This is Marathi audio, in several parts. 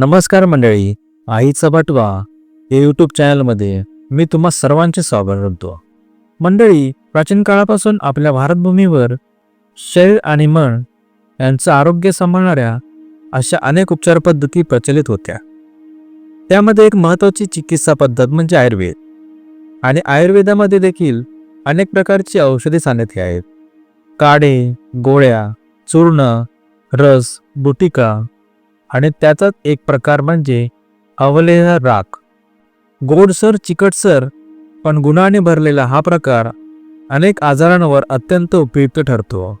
नमस्कार मंडळी आईचा बटवा या यूट्यूब चॅनलमध्ये मी तुम्हा सर्वांचे स्वागत करतो. मंडळी प्राचीन काळापासून आपल्या भारतभूमीवर शरीर आणि मन यांचं आरोग्य सांभाळणाऱ्या अशा अनेक उपचार पद्धती प्रचलित होत्या. त्यामध्ये एक महत्त्वाची चिकित्सा पद्धत म्हणजे आयुर्वेद आणि आयुर्वेदामध्ये देखील अनेक प्रकारची औषधे सांगितली आहेत. काढे गोळ्या चूर्ण रस बुटिका आणि त्याचाच एक प्रकार म्हणजे अवलेह राख. गोडसर चिकटसर पण गुणाने भरलेला हा प्रकार अनेक आजारांवर अत्यंत उपयुक्त ठरतो.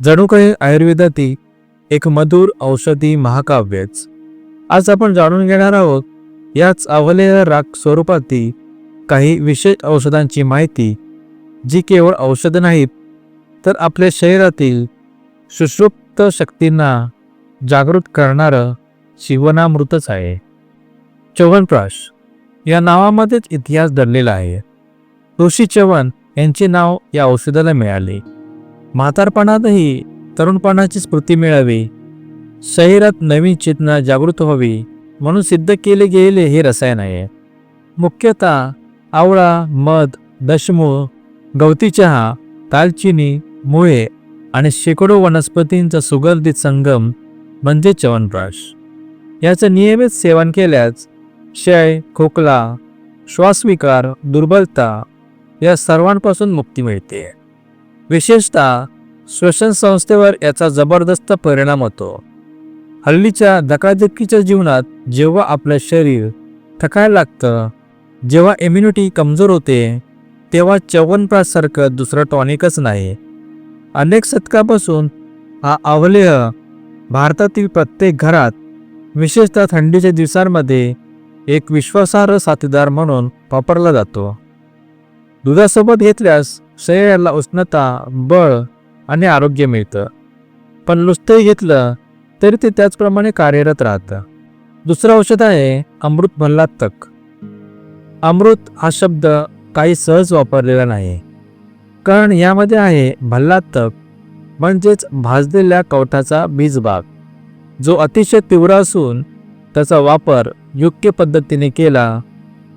जणू काही आयुर्वेदातील एक मधुर औषधी महाकाव्यच. आज आपण जाणून घेणार आहोत याच अवलेह राख स्वरूपातील काही विशेष औषधांची माहिती जी केवळ औषध नाहीत तर आपल्या शरीरातील सुषुप्त शक्तींना जागृत करणारं शिवनामृतच आहे. चवनप्राश या नावामध्येच इतिहास दडलेला आहे. ऋषी चवन यांचे नाव या औषधाला मिळाले. म्हातारपणातही तरुणपणाची स्मृती मिळावी. शरीरात नवीन चेतना जागृत व्हावी म्हणून सिद्ध केले गेलेले हे रसायन आहे. मुख्यतः आवळा मध दशमूळ गवती चहा दालचिनी मुळे आणि शेकडो वनस्पतींचा सुगंधित संगम म्हणजे च्यवनप्राश याचं नियमित सेवन केल्यास क्षय खोकला श्वासविकार दुर्बलता या सर्वांपासून मुक्ती मिळते. विशेषतः श्वसन संस्थेवर याचा जबरदस्त परिणाम होतो. हल्लीच्या धकाधकीच्या जीवनात जेव्हा आपलं शरीर थकायला लागतं जेव्हा इम्युनिटी कमजोर होते तेव्हा च्यवनप्राशसारखं दुसरं टॉनिकच नाही. अनेक शतकापासून हा अवलेह भारतातील प्रत्येक घरात विशेषतः थंडीच्या दिवसांमध्ये एक विश्वासार्ह साथीदार म्हणून वापरला जातो. दुधासोबत घेतल्यास शरीराला उष्णता बळ आणि आरोग्य मिळतं. पण नुसतंही घेतलं तरी ते त्याचप्रमाणे कार्यरत राहतं. दुसरं औषध आहे अमृत तक अमृत हा शब्द काही सहज वापरलेला नाही. कारण यामध्ये आहे भल्लातक म्हणजेच भाजलेल्या कवठाचा बीजबाग. जो अतिशय तीव्र असून त्याचा वापर योग्य पद्धतीने केला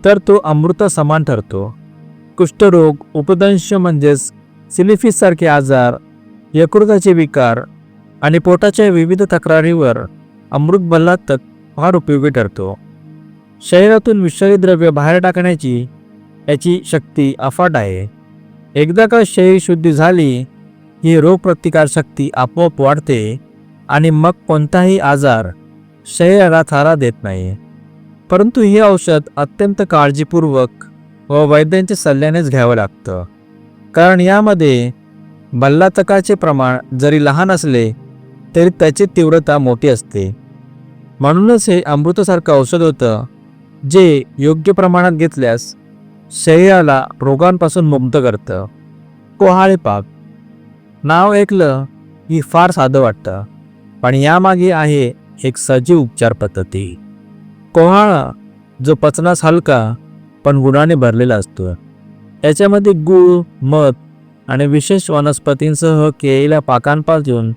तर तो अमृता समान ठरतो. कुष्ठरोग उपदंश म्हणजेच सिलिफिससारखे आजार यकृताचे विकार आणि पोटाच्या विविध तक्रारीवर अमृत बल्लातक फार उपयोगी ठरतो. शरीरातून विषारी द्रव्य बाहेर टाकण्याची याची शक्ती अफाट आहे. एकदा का शरीर शुद्धी झाली ही रोगप्रतिकारशक्ती आपोआप वाढते आणि मग कोणताही आजार शरीराला थारा देत नाही. परंतु हे औषध अत्यंत काळजीपूर्वक व वैद्यांच्या सल्ल्यानेच घ्यावं लागतं. कारण यामध्ये बल्लातकाचे प्रमाण जरी लहान असले तरी त्याची तीव्रता मोठी असते. म्हणूनच हे अमृतासारखं औषध होतं जे योग्य प्रमाणात घेतल्यास शरीराला रोगांपासून मुक्त करतं. कोहाळे पाक नाव ऐकलं की फार साधं वाटतं. पण यामागे आहे एक सजीव उपचार पद्धती. कोहाळा जो पचनास हलका पण गुणाने भरलेला असतो. याच्यामध्ये गूळ मध आणि विशेष वनस्पतींसह केलेल्या पाकांपासून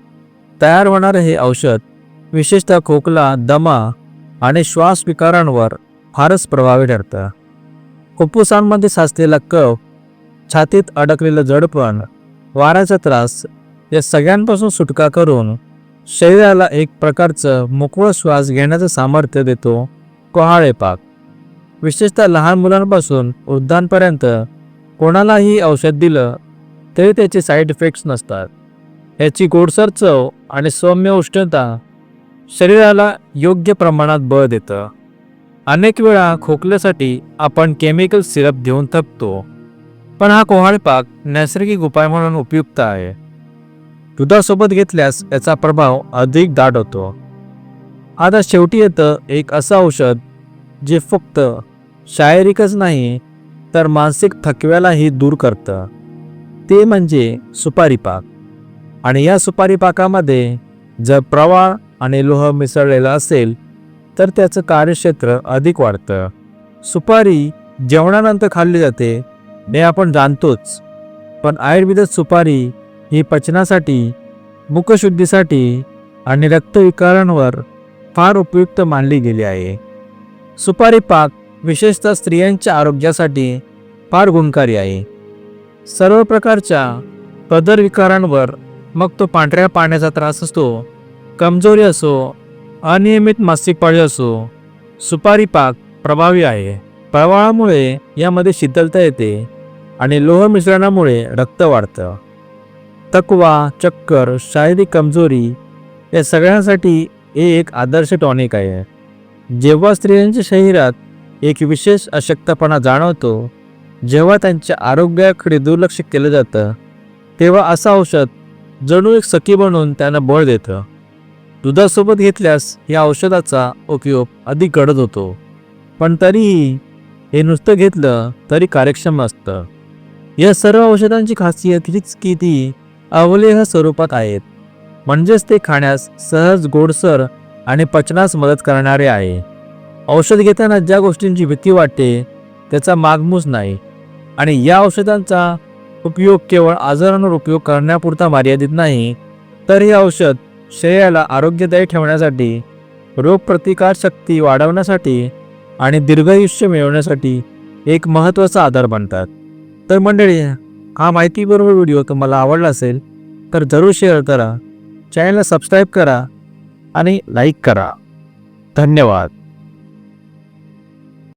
तयार होणारे हे औषध विशेषतः खोकला दमा आणि श्वास विकारांवर फारच प्रभावी ठरतं. फुफ्फुसांमध्ये साचलेला कफ छातीत अडकलेलं जडपण वाऱ्याचा त्रास या सगळ्यांपासून सुटका करून शरीराला एक प्रकारचं मोकळं श्वास घेण्याचं सामर्थ्य देतो कोहाळे पाक. विशेषतः लहान मुलांपासून वृद्धांपर्यंत कोणालाही औषध दिलं तरी त्याचे साईड इफेक्ट्स नसतात. याची गोडसर चव आणि सौम्य उष्णता शरीराला योग्य प्रमाणात बळ देतं. अनेक वेळा खोकल्यासाठी आपण केमिकल सिरप देऊन थकतो. पण हा कोहाळे पाक नैसर्गिक उपाय म्हणून उपयुक्त आहे. दुधासोबत घेतल्यास याचा प्रभाव अधिक दाट होतो. आता शेवटी येतं एक असं औषध जे फक्त शारीरिकच नाही तर मानसिक थकव्यालाही दूर करतं. ते म्हणजे सुपारी पाक आणि या सुपारी पाकामध्ये जर प्रवाळ आणि लोह मिसळलेला असेल तर त्याचं कार्यक्षेत्र अधिक वाढतं. सुपारी जेवणानंतर खाल्ली जाते हे आपण जाणतोच. पण आयुर्वेदात सुपारी ही पचनासाठी मुखशुद्धीसाठी आणि रक्तविकारांवर फार उपयुक्त मानली गेली आहे. सुपारी पाक विशेषतः स्त्रियांच्या आरोग्यासाठी फार गुणकारी आहे. सर्व प्रकारच्या पदरविकारांवर मग तो पांढऱ्या पाण्याचा त्रास असतो कमजोरी असो अनियमित मासिक पाळी असो सुपारी पाक प्रभावी आहे. प्रवाहामुळे यामध्ये शीतलता येते आणि लोह मिश्रणामुळे रक्त वाढतं. तकवा चक्कर शारीरिक कमजोरी या सगळ्यांसाठी हे एक आदर्श टॉनिक आहे. जेव्हा स्त्रियांच्या शरीरात एक विशेष अशक्तपणा जाणवतो जेव्हा त्यांच्या आरोग्याकडे दुर्लक्ष केलं जातं तेव्हा असं औषध जणू एक सखी बनून त्यांना बळ देतं. दुधासोबत घेतल्यास या औषधाचा उपयोग अधिक घडत होतो. पण तरीही हे नुसतं घेतलं तरी कार्यक्षम असतं. या सर्व औषधांची खासियत हीच की ती अवलेह स्वरूपात आहेत. म्हणजेच ते खाण्यास सहज गोडसर आणि पचनास मदत करणारे आहे. औषध घेताना ज्या गोष्टींची भीती वाटते त्याचा मागमूस नाही. आणि या औषधांचा उपयोग केवळ आजारांवर उपयोग करण्यापुरता मर्यादित नाही तर हे औषध शरीराला आरोग्यदायी ठेवण्यासाठी रोगप्रतिकारशक्ती वाढवण्यासाठी आणि दीर्घायुष्य मिळवण्यासाठी एक महत्त्वाचा आधार बनतात. तर मंडळी हा माहितीबरोबर व्हिडिओ तुम्हाला आवडला असेल तर जरूर शेअर करा. चॅनलला सबस्क्राईब करा आणि लाईक करा. धन्यवाद.